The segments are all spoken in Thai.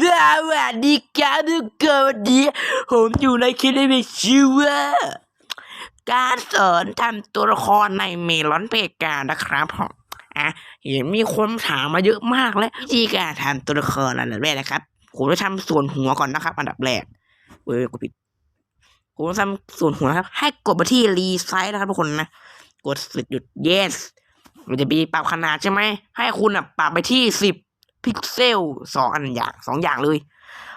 สวัสดีครับทุกคนวันนี้ผมอยู่ในคลิปที่มีชื่อว่าการสอนทำตัวละครในเมลอนเพกานะครับผมอะเห็นมีคนถามมาเยอะมากแล้ววิธีการทำตัวละครอันดับแรกนะครับผมจะทำส่วนหัวก่อนนะครับ อันดับแรกเว้ยกูผิดผมจะทำส่วนหัวครับ ให้กดไปที่รีไซส์นะครับทุกคนนะกดสิหยุด yes มันจะมีปรับขนาดใช่ไหมให้คุณอะปรับไปที่สิบ พิกเซลสองอันอย่างสองอย่างเลย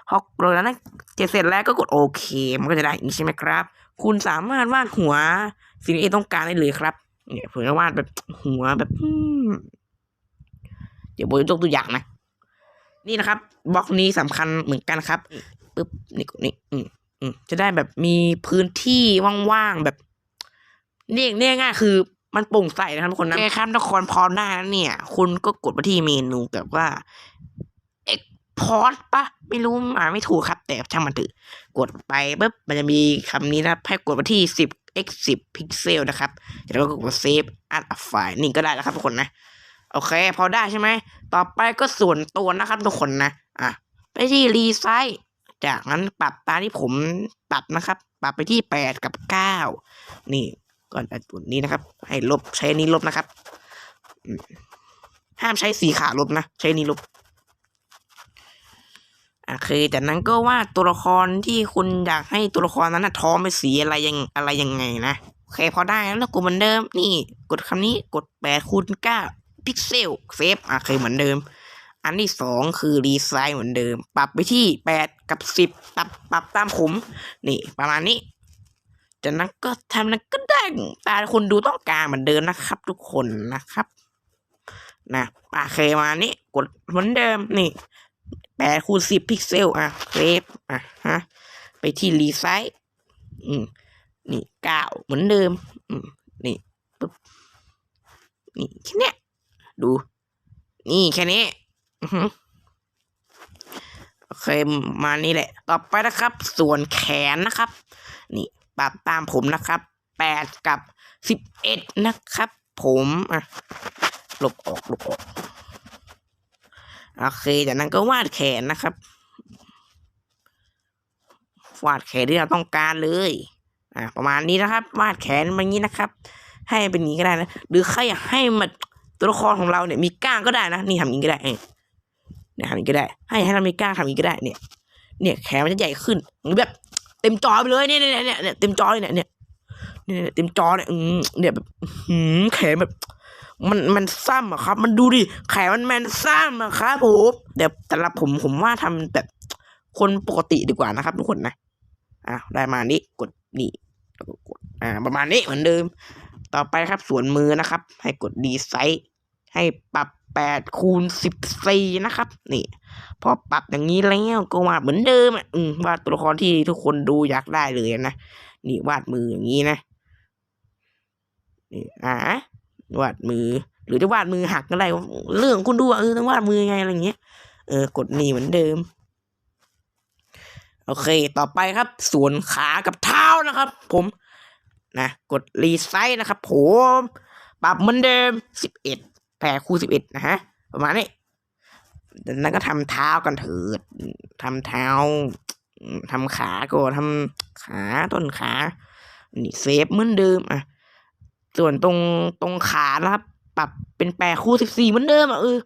พอกดแล้วนะเสร็จแล้วก็กดโอเค มันก็จะได้นี้ใช่ไหมครับ คุณสามารถวาดหัวสิ่งที่ต้องการได้เลยครับเนี่ยผมจะวาดแบบหัวแบบเดี๋ยวผมจะยกตัวอย่างนะ นี่นะครับบล็อกนี้สำคัญเหมือนกันครับปึ๊บนี่กดนี่อืมอืมจะได้แบบมีพื้นที่ว่างๆแบบเรียกเรียง่ายๆคือ มันโปร่งใสนะครับทุกคนนะแค่ข้ามนครพอได้แล้วเนี่ย คุณก็กดไปที่เมนูแบบว่า export ปะไม่รู้อ่านไม่ถูกครับ แต่ช่างมันเถอะกดไปปุ๊บมันจะมีคำนี้นะให้กดไปที่10 x 10พิกเซลนะครับแล้วก็กด save as a file นี่ก็ได้แล้วครับทุกคนนะโอเค พอได้ใช่ไหม ต่อไปก็ส่วนตัวนะครับทุกคนนะ อะ ไปที่รีไซต์จากนั้นปรับตามที่ผมปรับนะครับ ปรับไปที่แปดกับเก้านี่ ก่อนอันนี้นะครับ ให้ลบใช้นี้ลบนะครับห้ามใช้สีขาลบนะใช้นี้ลบอะคือจากนั้นก็ว่าตัวละครที่คุณอยากให้ตัวละครนั้นนะท้องเป็นสีอะไรยังอะไรยังไงนะโอเคพอได้แล้วกดเหมือนเดิม นี่กดคำนี้กดแปดคูณเก้าพิกเซลเซฟอะเคยเหมือนเดิม อันที่สองคือรีไซน์เหมือนเดิม ปรับไปที่แปดกับสิบปรับปรับตามผมนี่ประมาณนี้ จากนั้นก็ทำนั้นก็ได้ตามคนดูต้องการเหมือนเดิมนะครับ ทุกคนนะครับ นะโอเคมานี้กดเหมือนเดิมนี่แปดคูณสิบพิกเซลอะเซฟอะฮะไปที่รีไซต์อืมนี่เก้าเหมือนเดิม อืมนี่ปึ๊บนี่แค่เนี้ยดู นี่แค่นี้อือหือโอเคมานี่แหละ ต่อไปนะครับ ส่วนแขนนะครับ นี่ ปรับตามผมนะครับ แปดกับสิบเอ็ดนะครับ ผมอะลบออกลบออก โอเค จากนั้นก็วาดแขนนะครับ วาดแขนที่เราต้องการเลย อะประมาณนี้นะครับ วาดแขนแบบนี้นะครับ ให้เป็นอย่างนี้ก็ได้นะ หรือใครอยากให้มันตัวละครของเราเนี่ยมีก้างก็ได้นะ นี่ทำอย่างนี้ก็ได้เออเนี่ยทำอย่างนี้ก็ได้ ให้ให้เรามีก้างทำอย่างนี้ก็ได้เนี่ย เนี่ยแขนมันจะใหญ่ขึ้นหรือแบบ เต็มจอไปเลยเนี่ยเนี่ยเนี่ยเนี่ยเต็มจอเนี่ยเนี่ยเนี่ยเต็มจอเนี่ยอืมเนี่ยแบบหืมแขนแบบ มันมันซ้ำอะครับ มันดูดิแขนมันแมนซ้ำอะครับผมแต่แต่ละผมผมว่าทำแบบคนปกติดีกว่านะครับทุกคนนะอะได้มานี้กดนี่กดอ่า ประมาณนี้เหมือนเดิม ต่อไปครับส่วนมือนะครับ ให้กดดีไซน์ให้ปรับ แปดคูณสิบสี่นะครับ นี่ พอปรับอย่างนี้แล้วก็วาดเหมือนเดิมอะอืมวาดตัวละครที่ทุกคนดูอยากได้เลยนะนี่วาดมืออย่างนี้นะนี่อ่าวาดมือ หรือจะวาดมือหักก็ได้เรื่องคุณดูว่าเออต้องวาดมือยังไงอะไรอย่างเงี้ยเออกดนี่เหมือนเดิม โอเค ต่อไปครับ ส่วนขากับเท้านะครับ ผมนะกดรีไซต์นะครับ ผม ปรับเหมือนเดิมสิบเอ็ด แผ่คูณสิบเอ็ดนะฮะ ประมาณนี้ดังนั้นก็ทำเท้ากันเถิดทำเท้าอืมทำขาก็ทำขาต้นขา นี่เซฟเหมือนเดิมอะ ส่วนตรงตรงขานะครับ ปรับเป็นแปดคู่สิบสี่เหมือนเดิมอะเออ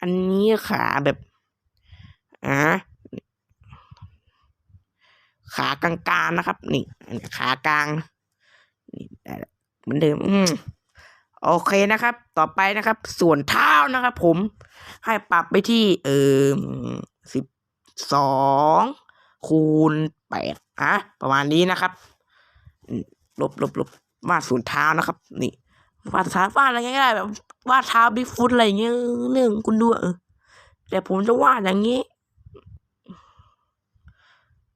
อันนี้ขาแบบอ่าขากลางๆนะครับ นี่ขากลางนี่เหมือนเดิม อืม โอเคนะครับ ต่อไปนะครับ ส่วนเท้านะครับ ผมให้ปรับไปที่เออสิบสองคูณแปดอะประมาณนี้นะครับลบลบลบวาดส่วนเท้านะครับ นี่วาดเท้าวาดอะไรง่ายๆแบบวาดเท้าบิ๊กฟุตอะไรเงี้ยเออเรื่องคุณดูเออแต่ผมจะวาดอย่างงี้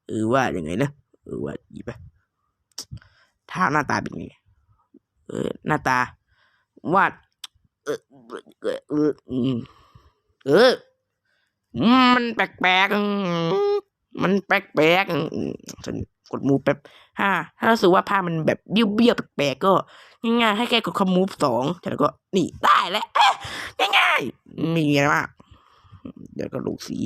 เออวาดยังไงนะเออวาดหยิบไปเท้าหน้าตาเป็นไงเออหน้าตา วาดเออเออเอออืมเออมันแปลกๆมมันแปลกๆฉันกดมูฟแป๊บถ้าถ้ารู้สึกว่าภาพมันแบบเบี้ยวๆแปลกๆก็ง่ายๆให้แค่กดคำมูฟสองแล้วก็นี่ได้แล้วง่ายๆมีอะไรมากเดี๋ยวก็ลงสี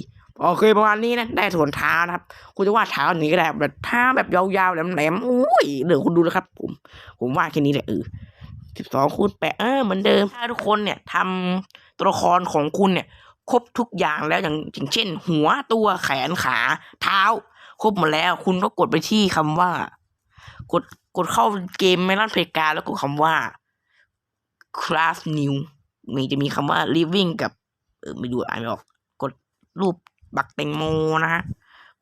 โอเคประมาณนี้นะได้ส่วนเท้านะครับ คุณจะวาดเท้าอย่างนี้ก็ได้แบบเท้าแบบยาวๆแหลมๆอุ้ยเดี๋ยวคุณดูนะครับ ผม ผมวาดแค่นี้แหละเออ สิบสองคูณแปดเออเหมือนเดิม ถ้าทุกคนเนี่ยทำตัวละครของคุณเนี่ย ครบทุกอย่างแล้วอย่างอย่างเช่น หัวตัวแขนขาเท้า ครบหมดแล้ว คุณก็กดไปที่คำว่า กดกดเข้าเกมไม่รันเพกาแล้วกดคำว่า craft new มีจะมีคำว่า living กับ เออไม่ดูอ่านไม่ออก กดรูปบักแตงโมนะฮะ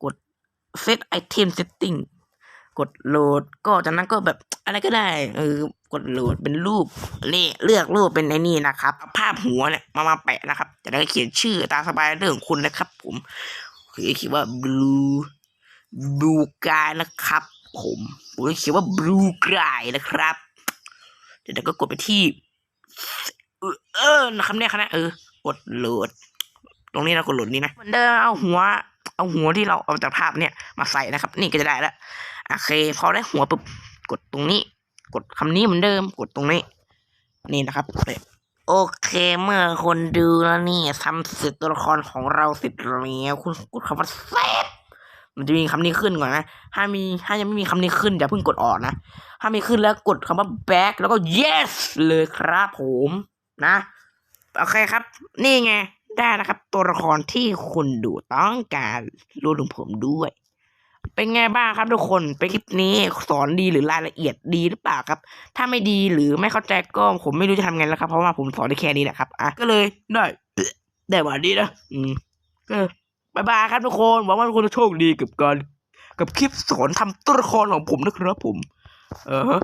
กด set item setting กดโหลด ก็จากนั้นก็แบบอะไรก็ได้เออกดโหลดเป็นรูปนี่เลือกรูปเป็นไอ้นี่นะครับ ภาพหัวเนี่ยมามาแปะนะครับจะได้เขียนชื่อตามสบายเรื่องคุณนะครับ ผมคือเขียนว่า blue blue guy นะครับ ผมผมเขียนว่า blue guy นะครับเดี๋ยวก็กดไปที่ เออนะครับเนี่ยครับเนี่ยเออกดโหลด ตรงนี้เรากดโหลดนี่นะมือนเดิมเอาหัว เอาหัวที่เราเอาจากภาพเนี่ยมาใส่นะครับ นี่ก็จะได้แล้ว โอเค พอได้หัวปุ๊บกดตรงนี้ กดคำนี้เหมือนเดิม กดตรงนี้ นี่นะครับโอเค เมื่อคนดูแล้วนี่ทำเสร็จตัวละครของเราเสร็จแล้วคุณกดคำว่าเซฟมันจะมีคำนี้ขึ้นก่อนนะ ถ้ามีถ้ายังไม่มีคำนี้ขึ้นอย่าเพิ่งกดออกนะ ถ้ามีขึ้นแล้วกดคำว่า back แล้วก็ yes เลยครับผมนะ โอเคครับ นี่ไง ได้นะครับ ตัวละครที่คุณดูต้องการรวมถึงผมด้วย เป็นไงบ้างครับทุกคนไปคลิปนี้สอนดีหรือรายละเอียดดีหรือเปล่าครับ ถ้าไม่ดีหรือไม่เข้าใจก็ผมไม่รู้จะทำไงแล้วครับ เพราะว่าผมสอนได้แค่นี้แหละครับอะก็เลยได้ได้มาดีนะอืมก็บายบายครับทุกคนหวังว่าทุกคนจะโชคดีกับการกับคลิปสอนทำตัวละครของผมนะครับผม เออ